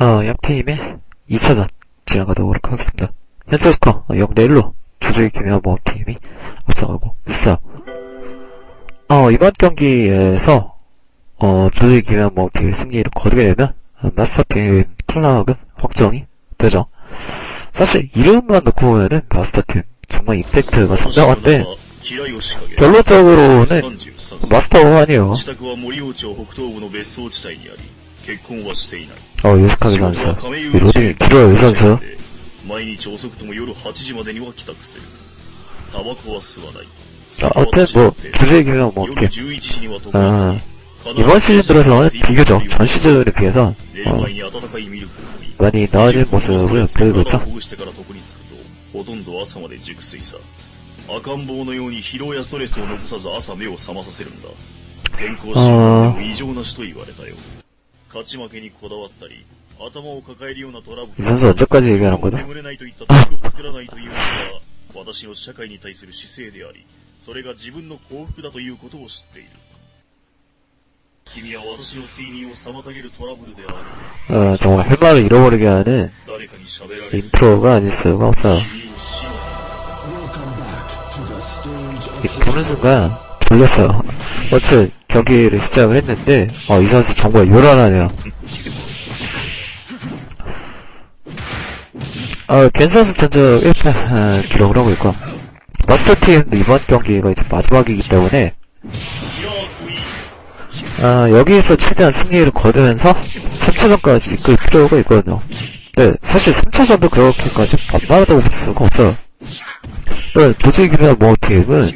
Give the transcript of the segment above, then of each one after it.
어, 양팀의 2차전 진행하도록 하겠습니다. 현재 스코어 0대1로 조조의 김해와 모험팀이 앞서가고 있어요. 어, 이번 경기에서 어, 조조의 김해와 모험팀이 승리를 거두게 되면 어, 마스터팀 탈락은 확정이 되죠. 사실 이름만 놓고 보면은 마스터팀 정말 임팩트가 상당한데 결론적으로는 마스터가 아니에요. 自宅は森王町北東部の別荘地帯にあり、結婚はしていない。 어, 요식하게 仕事 선수. は亀 이 有 로딩 길어요, 이 선수. 毎日遅くとも夜8時までには帰宅する。タバコは吸わない。 자, 아무튼 뭐 조조의 김해와 모험팀 夜11時には床 아, に着き 이번 시즌 들어서는 비교적 전 시즌에 비해서 寝る 어, 前に温かいミルクを飲み 많이 나아진 모습을 보이고 있죠. 体をほぐしてから床に着くと、ほとんど朝まで熟睡さ。赤ん坊のように疲労やストレスを残さず朝目を覚まさせるんだ。健康診断でも異常なしと言われたよ。 勝ち負けにこだわったり、頭を抱えるようなトラブル。 이 선수 언제까지 얘기하는 거죠? 眠れないといった時を作らないというのが、私の社会に対する姿勢であり、それが自分の幸福だということを知っている。君は私の睡眠を妨げるトラブルである。 어, 정말 할 말을 잃어버리게 하는 誰かに喋られる。 인트로가 아닐 수가 없어요. 君を死の 이 보는 순간 졸렸어요. 어째 경기를 시작을 했는데, 어, 이 선수 정말 요란하네요. 어, 겐 선수 전적 1패 아, 기록을 하고 있고, 마스터팀도 이번 경기가 이제 마지막이기 때문에, 아, 여기에서 최대한 승리를 거두면서 3차전까지 이끌 필요가 있거든요. 네, 사실 3차전도 그렇게까지 만만하다고 볼 수가 없어요. 또, 조직이나 뭐 팀은,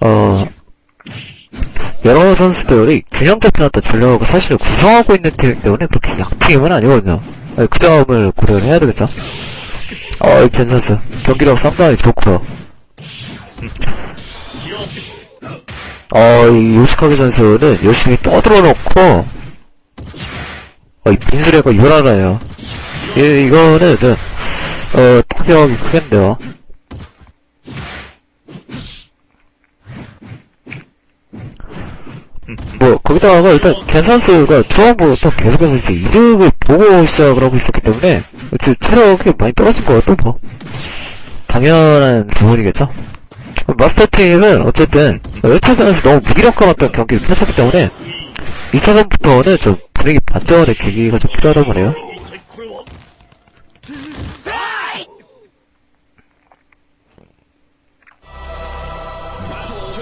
어, 여러 선수들이 균형 잡힌 어떤 전력을 사실 구성하고 있는 팀이기 때문에 그렇게 약팀은 아니거든요. 네, 그 점을 고려를 해야 되겠죠. 어, 이겐 선수. 경기력 상당히 좋고요. 어, 이 요시카게 선수는 열심히 떠들어 놓고, 어, 이 빈수레가 요란해요. 이, 이거는, 저, 어, 타격이 크겠는데요. 뭐 거기다가 일단 계산수가 중앙부터 계속해서 이제 이득을 보고 시작을 하고 있었기 때문에 지금 체력이 많이 떨어진 것 같고 뭐. 당연한 부분이겠죠? 마스터팀은 어쨌든 1차전에서 너무 무기력감했던 경기를 펼쳤기 때문에 2차전부터는 좀 분위기 반전의 계기가 좀 필요하다고 그래요.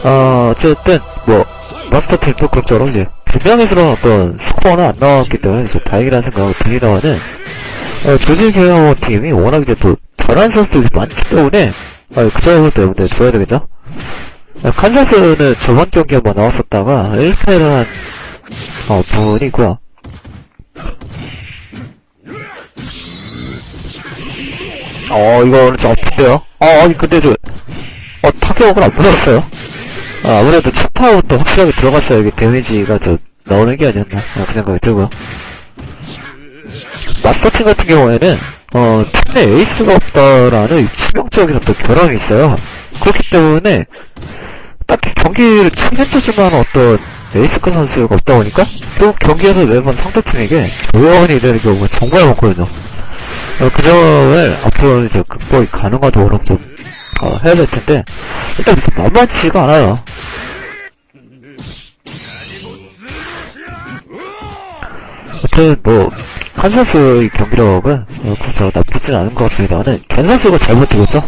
어, 아, 어쨌든 뭐 마스터팀도 그럭저럭 이제 분명히스러운 어떤 스코어는 안 나왔기 때문에 이제 다행이라는 생각이 듭니다만은 어, 조질 경영 팀이 워낙 이제 또 잘하는 선수들이 많기 때문에 어, 그 점을 때문에 줘야 되겠죠? 어, 칸사스는 저번 경기 한번 나왔었다가 1패를 한 어, 분이고요. 어, 이거 진짜 아픈데요? 어, 아니, 근데 저, 어, 타격을 안 받았어요. 아, 아무래도 첫 타부터 확실하게 들어갔어야 이게 데미지가 저, 나오는 게 아니었나, 아, 그 생각이 들고요. 마스터팀 같은 경우에는, 어, 팀에 에이스가 없다라는 이 치명적인 어떤 결함이 있어요. 그렇기 때문에, 딱히 경기를 만한 어떤 에이스급 선수가 없다 보니까, 또 경기에서 매번 상대팀에게 조연이 되는 경우가 정말 많거든요. 어, 그 점을 앞으로 이제 극복이 가능하도록 좀, 어, 해야 될 텐데, 일단 만만치가 않아요. 아무튼, 뭐, 한선수의 경기력은, 어, 그렇죠. 나쁘진 않은 것 같습니다만은, 겐선수가 잘못되겠죠?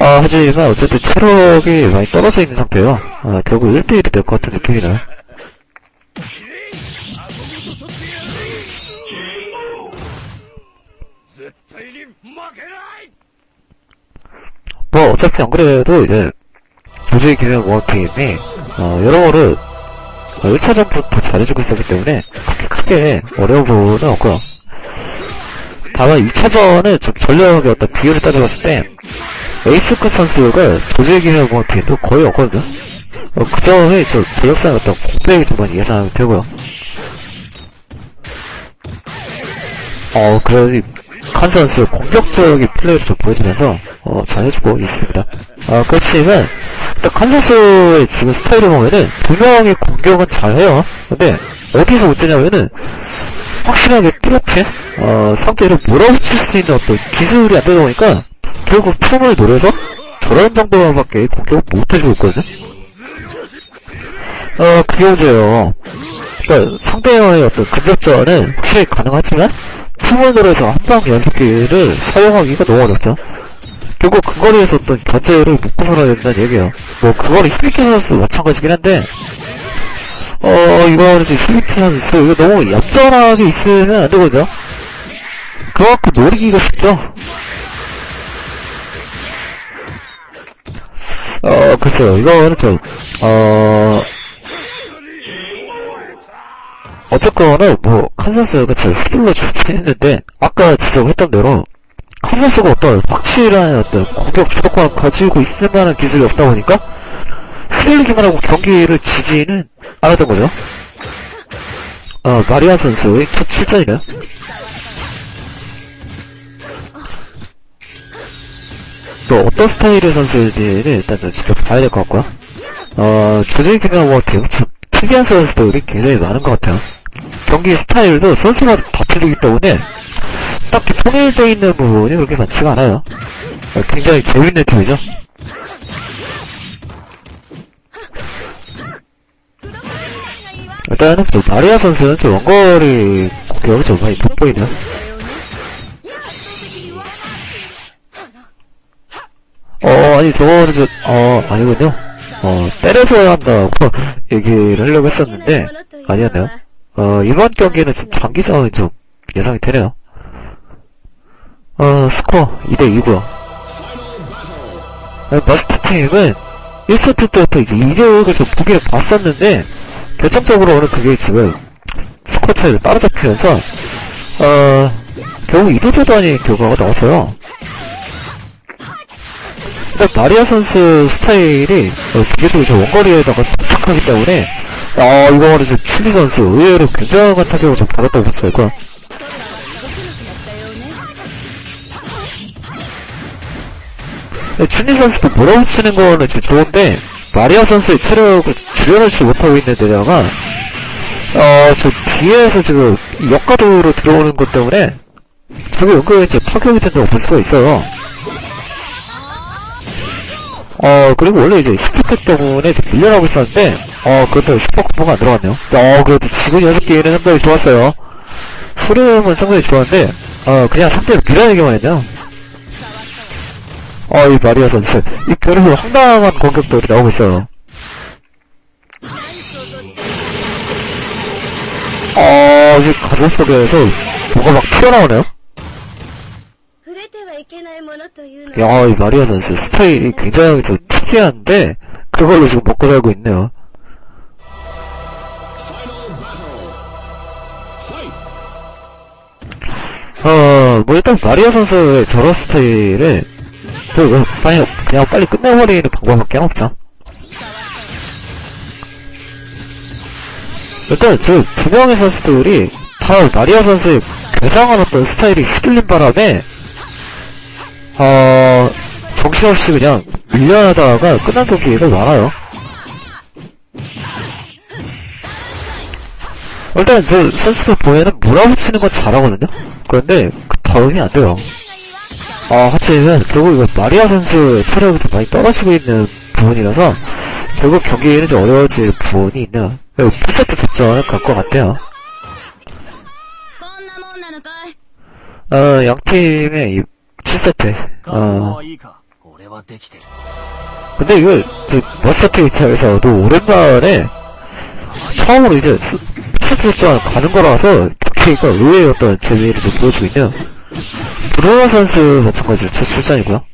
아, 하지만, 어쨌든 체력이 많이 떨어져 있는 상태예요. 아, 결국 1대1이 될 것 같은 느낌이 나요. 뭐 어차피 안 그래도 이제 조직의 기명 모험팀이 어, 여러모로 1차전부터 잘해주고 있었기 때문에 그렇게 크게 어려운 부분은 없고요. 다만 2차전은 좀 전력의 어떤 비율을 따져봤을 때 에이스급 선수가 조직의 기명 모험팀도 거의 없거든요. 어, 그 점이 저 전력상의 어떤 공백이 좀 많이 예상이 되고요. 어, 그래, 칸 선수 공격적인 플레이를 좀 보여주면서, 어, 잘해주고 있습니다. 아, 그렇지만, 일단 칸 선수의 지금 스타일을 보면은, 분명히 공격은 잘해요. 근데, 어디서 문제냐면은, 확실하게 뚜렷해 어, 상대를 몰아붙일 수 있는 어떤 기술이 안 되다 보니까 결국 틈을 노려서 저런 정도밖에 공격을 못 해주고 있거든요. 어, 그게 문제예요. 그러니까 상대와의 어떤 근접전은 확실히 가능하지만 틈을 노려서 한방 연속기를 사용하기가 너무 어렵죠. 결국 근거리에서 어떤 견제를 먹고 살아야 된다는 얘기예요. 뭐 그거는 히비키 선수 마찬가지긴 한데 어 이거는 지금 히비키 선수 이거 너무 얌전하게 있으면 안 되거든요. 그만큼 노리기가 쉽죠. 어 글쎄요 이거는 좀어 어쨌거나 뭐 칸선스가 잘 휘둘러 주긴 했는데 아까 지적했던 대로 칸선스가 어떤 확실한 어떤 공격 주도권을 가지고 있을 만한 기술이 없다 보니까 휘둘리기만 하고 경기를 지지는 않았던 거죠. 어, 마리아 선수의 첫 출전이네요. 또 어떤 스타일의 선수들은 일단 좀 지켜봐야 될 것 같고요. 어, 조직이 뭐참 특이한 선수들이 굉장히 많은 것 같아요. 경기 스타일도 선수마다 다 틀리기 때문에 딱히 통일되어 있는 부분이 그렇게 많지가 않아요. 어, 굉장히 재밌는 팀이죠. 일단은 또 마리아 선수는 좀 원거리 공격이 좀 많이 돋보이네요. 어, 아니, 저거는 저, 어, 아니군요. 어, 때려줘야 한다고 얘기를 하려고 했었는데, 아니었네요. 어, 이번 경기는 좀 장기전이 좀 예상이 되네요. 어, 스코어 2대2고요. 마스터 팀은 1세트 때부터 이제 이격을 좀 보기를 봤었는데, 결정적으로는 그게 지금 스코어 차이를 따라잡히면서, 어, 결국 2대2단의 결과가 나왔어요. 일단 마리아 선수 스타일이 어, 비교적으로 저 원거리에다가 독특하기 때문에 아 이거는 저 칠리 선수 의외로 굉장한 타격을 좀 받았다고 있고요. 네, 칠리 선수도 몰아붙이는 거는 진짜 좋은데 마리아 선수의 체력을 줄여놓지 못하고 있는 데다가 어 저 뒤에서 지금 역가도로 들어오는 것 때문에 저게 은근히 진짜 타격이 된다고 볼 수가 있어요. 어, 그리고 원래 이제 슈퍼컵 때문에 좀 밀려나고 있었는데, 어, 그런데 슈퍼콤보가 안 들어갔네요. 어, 그래도 지금 6개는 상당히 좋았어요. 흐름은 상당히 좋았는데, 어, 그냥 상대로 밀어내기만 했네요. 어, 이 마리아 선수. 이 별에서 황당한 공격들이 나오고 있어요. 어, 이제 가슴 속에서 뭐가 막 튀어나오네요? 야, 이 마리아 선수 스타일이 굉장히 좀 특이한데, 그걸로 지금 먹고 살고 있네요. 어, 뭐 일단 마리아 선수의 저런 스타일을, 저, 그냥, 그냥 빨리 끝내버리는 방법밖에 없죠. 일단 저 두 명의 선수들이 다 마리아 선수의 괴상한 어떤 스타일이 휘둘린 바람에 어, 정신없이 그냥 밀려나다가 끝난 경기가 많아요. 일단 저 선수들 보면은 몰아붙이는 건 잘하거든요? 그런데 그 다음이 안 돼요. 아, 하체는 결국 이거 마리아 선수의 체력이 좀 많이 떨어지고 있는 부분이라서 결국 경기는 좀 어려워질 부분이 있는 1세트 접전을 갈 것 같아요. 어, 양 팀의 7세트. 어. 근데 이거, 저, 머스터트 입장에서도 오랜만에 처음으로 이제 선수들만 가는 거라서 KK가 의외의 어떤 재미를 좀 보여주고 있네요. 브루너 선수 마찬가지로 첫 출전이고요.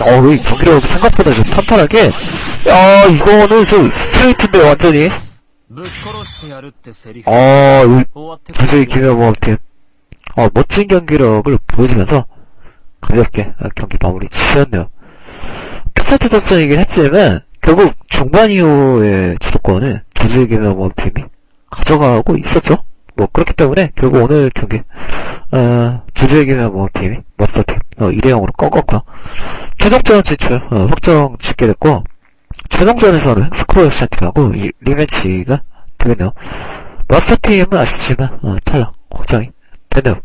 어우, 경기력 생각보다 좀 탄탄하게, 야, 이거는 좀 스트레이트인데, 완전히. 아, 도저히 김현범한테, 아, 어, 멋진 경기력을 보여주면서, 가볍게 경기 마무리 지셨네요. 피차트 작전이긴 했지만, 결국 중반 이후의 주도권은 도저히 김현범 팀이 가져가고 있었죠. 뭐 그렇기 때문에 결국 오늘 경기 어, 조조의 김여모 팀이 머스터 팀 어, 2대 0으로 꺾었고요. 최종전 진출 어, 확정 짓게 됐고 최종전에서는 횡스크로이션 팀하고 이 리매치가 되겠네요. 마스터 팀은 아쉽지만 어, 탈락. 입장이. 됐네요.